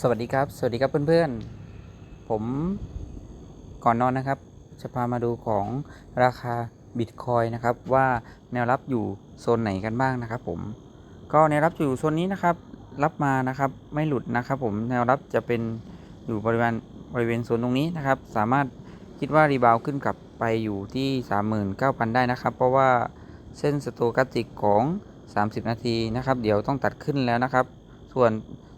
สวัสดีครับสวัสดีครับเพื่อนๆ ผมก่อนนอนนะครับ จะพามาดูของราคาบิตคอยนะครับว่าแนวรับอยู่โซนไหนกันบ้างนะครับ ผมก็แนวรับอยู่โซนนี้นะครับ รับมานะครับไม่หลุดนะครับ ผมแนวรับจะเป็นอยู่บริเวณบริเวณโซนตรงนี้นะครับ สามารถคิดว่ารีบาวขึ้นกลับไปอยู่ที่ 39,000 ได้นะครับ เพราะว่าเส้นสโตกัติกของ 30 นาทีนะครับ เดี๋ยวต้องตัดขึ้นแล้วนะครับ ส่วน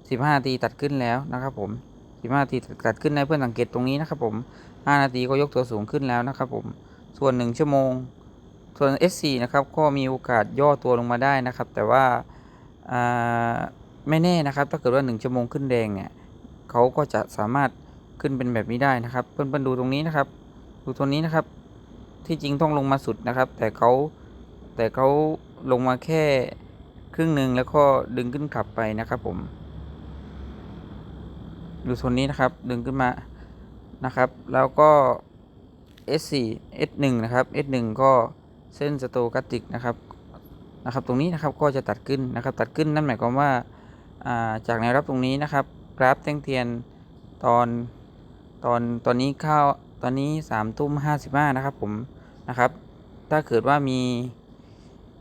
15นาทีตัดขึ้นแล้วนะครับผม 15นาทีตัดขึ้นในเพื่อนสังเกตตรงนี้นะครับผม 5 นาทีก็ยกตัวสูงขึ้นแล้วนะครับผม ส่วน 1 ชั่วโมง ส่วน S4 นะครับก็มีโอกาสย่อตัวลงมาได้นะครับ แต่ว่าาไม่แน่นะครับถ้าเกิดว่า 1 ชั่วโมงขึ้นแดงเนี่ยเขาก็จะสามารถขึ้นเป็นแบบนี้ได้นะครับ เพื่อนๆดูตรงนี้นะครับ ดูตรงนี้นะครับ ที่จริงต้องลงมาสุดนะครับ แต่เขาแต่เขาลงมาแค่ครึ่งหนึ่งแล้วก็ดึงขึ้นกลับไปนะครับผม ดูโซนนี้นะครับ ดึงขึ้นมานะครับ แล้วก็ S4 S1 นะครับ S1 ก็เส้นสโตกัสติกนะครับนะครับ ตรงนี้นะครับก็จะตัดขึ้นนะครับ ตัดขึ้นนั่นหมายความว่าาจากแนวรับตรงนี้นะครับ กราฟแท่งเทียนตอนตอนตอนนี้เข้าตอนนี้3ามทุ่มห้าสิบห้านะครับผมนะครับ ถ้าเกิดว่ามี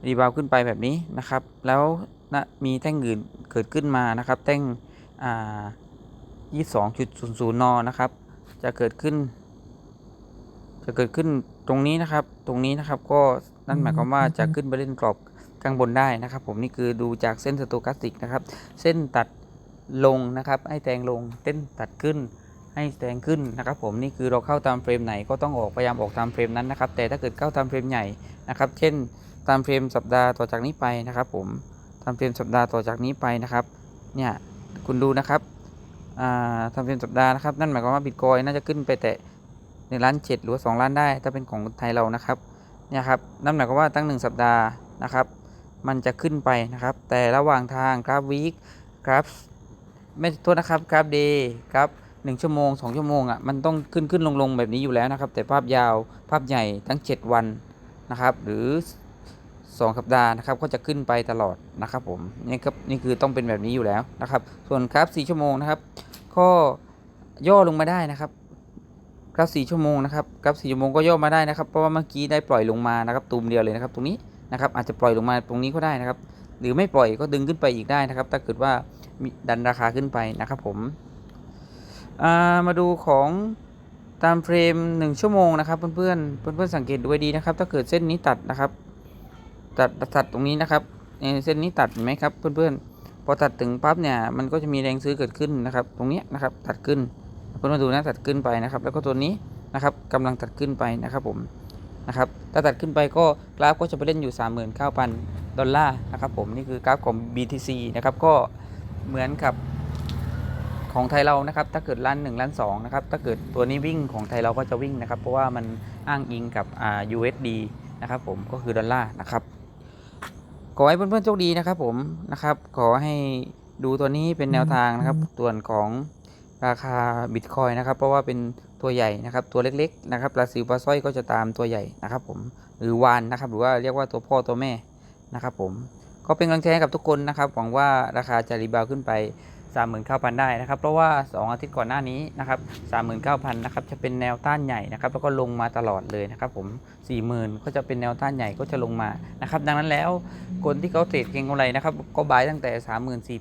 รีบาวขึ้นไปแบบนี้นะครับ แล้วนะมีแท่งอื่นเกิดขึ้นมานะครับ แท่งอ่า 22.00 น นะครับ จะเกิดขึ้น จะเกิดขึ้นตรงนี้นะครับ ตรงนี้นะครับ ก็นั่นหมายความว่าจะขึ้นไปเล่นกรอบข้างบนได้นะครับ ผมนี่คือดูจากเส้นสโตกัสติกนะครับ เส้นตัดลงนะครับ ให้แทงลง เส้นตัดขึ้น ให้แทงขึ้นนะครับ ผมนี่คือเราเข้าตามเฟรมไหนก็ต้องออกพยายามออกตามเฟรมนั้นนะครับ แต่ถ้าเกิดเข้าตามเฟรมใหญ่นะครับ เช่น ตามเฟรมสัปดาห์ต่อจากนี้ไปนะครับ ผมตามเฟรมสัปดาห์ต่อจากนี้ไปนะครับ เนี่ยคุณดูนะครับอ่า ทำเป็นสัปดาห์นะครับ นั่นหมายความว่าบิตคอยน่าจะขึ้นไปแต่หนึ่งล้านเจ็ดหรือว่าสองล้านได้ ถ้าเป็นของไทยเรานะครับเนี่ยครับนั่นหมายความว่าตั้งหนึ่งสัปดาห์นะครับ มันจะขึ้นไปนะครับ แต่ระหว่างทางกราฟวีคกราฟไม่โทษนะครับกราฟเดย์กราฟหนึ่งชั่วโมงสองชั่วโมงอะมันต้องขึ้นขึ้นลงลงแบบนี้อยู่แล้วนะครับ แต่ภาพยาวภาพใหญ่ทั้ง 7 วันนะครับ หรือ 2 สัปดาห์นะครับ ก็จะขึ้นไปตลอดนะครับผมนี่ครับนี่คือต้องเป็นแบบนี้อยู่แล้วนะครับ ส่วนกราฟ4ชั่วโมงนะครับ ก็ย่อลงมาได้นะครับกราฟ4ชั่วโมงนะครับกราฟ4ชั่วโมงก็ย่อมาได้นะครับ เพราะว่าเมื่อกี้ได้ปล่อยลงมานะครับตูมเดียวเลยนะครับ ตรงนี้นะครับอาจจะปล่อยลงมาตรงนี้ก็ได้นะครับ หรือไม่ปล่อยก็ดึงขึ้นไปอีกได้นะครับ ถ้าเกิดว่าดันราคาขึ้นไปนะครับผมามาดูของตามเฟรม 1 ชั่วโมงนะครับ เพื่อนๆเพื่อนๆสังเกตดูให้ดีนะครับ ถ้าเกิดเส้นนี้ตัดนะครับ ตัดตัดตรงนี้นะครับเส้นนี้ตัดเห็นไหมครับเพื่อนๆ พอตัดถึงปั๊บเนี่ยมันก็จะมีแรงซื้อเกิดขึ้นนะครับ ตรงนี้นะครับตัดขึ้นเพื่อนมาดูนะตัดขึ้นไปนะครับ แล้วก็ตัวนี้นะครับกำลังตัดขึ้นไปนะครับผมนะครับถ้าตัดขึ้นไปก็กราฟก็จะไปเล่นอยู่ 39,000 ดอลลาร์นะครับผมนี่คือกราฟของ BTC นะครับก็เหมือนกับของไทยเรานะครับถ้าเกิดล้านหนึ่งล้านสองนะครับถ้าเกิดตัวนี้วิ่งของไทยเราก็จะวิ่งนะครับ เพราะว่ามันอ้างอิงกับอ่า USD นะครับผมก็คือดอลลาร์นะครับ ขอให้เพื่อนๆโชคดีนะครับผมนะครับ ขอให้ดูตัวนี้เป็นแนวทางนะครับ ส่วนของราคาบิตคอยนะครับ เพราะว่าเป็นตัวใหญ่นะครับ ตัวเล็กๆนะครับปลาซิวปลาสร้อยก็จะตามตัวใหญ่นะครับ ผมหรือวานนะครับ หรือว่าเรียกว่าตัวพ่อตัวแม่นะครับ ผมก็เป็นกำลังใจให้กับทุกคนนะครับหวังว่าราคาจะรีบาวขึ้นไป 39,000 ได้นะครับ เพราะว่า 2 อาทิตย์ก่อนหน้านี้นะครับ39,000นะครับจะเป็นแนวต้านใหญ่นะครับแล้วก็ลงมาตลอดเลยนะครับผม 40,000 ก็จะเป็นแนวต้านใหญ่ก็จะลงมานะครับดังนั้นแล้วคนที่เขาเทรดเก็งกำไรนะครับก็บายตั้งแต่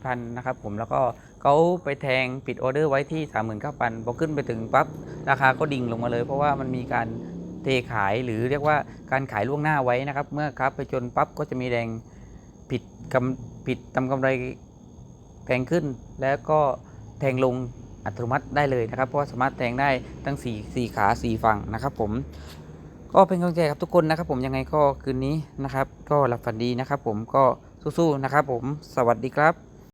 34,000นะครับผมแล้วก็เขาไปแทงปิดออเดอร์ไว้ที่ 39,000พอขึ้นไปถึงปั๊บราคาก็ดิ่งลงมาเลย เพราะว่ามันมีการเทขายหรือเรียกว่าการขายล่วงหน้าไว้นะครับ เมื่อครับไปจนปั๊บก็จะมีแรงผิดกำผิดทำกำไร แทงขึ้นแล้วก็แทงลงอัตโนมัติได้เลยนะครับ เพราะสามารถแทงได้ทั้ง4 4ขา 4 ฝั่งนะครับ ผม ก็เป็นกำลังใจครับทุกคนนะครับ ผมยังไงก็คืนนี้นะครับ ก็หลับฝันดีนะครับ ผมก็สู้ๆนะครับ ผมสวัสดีครับ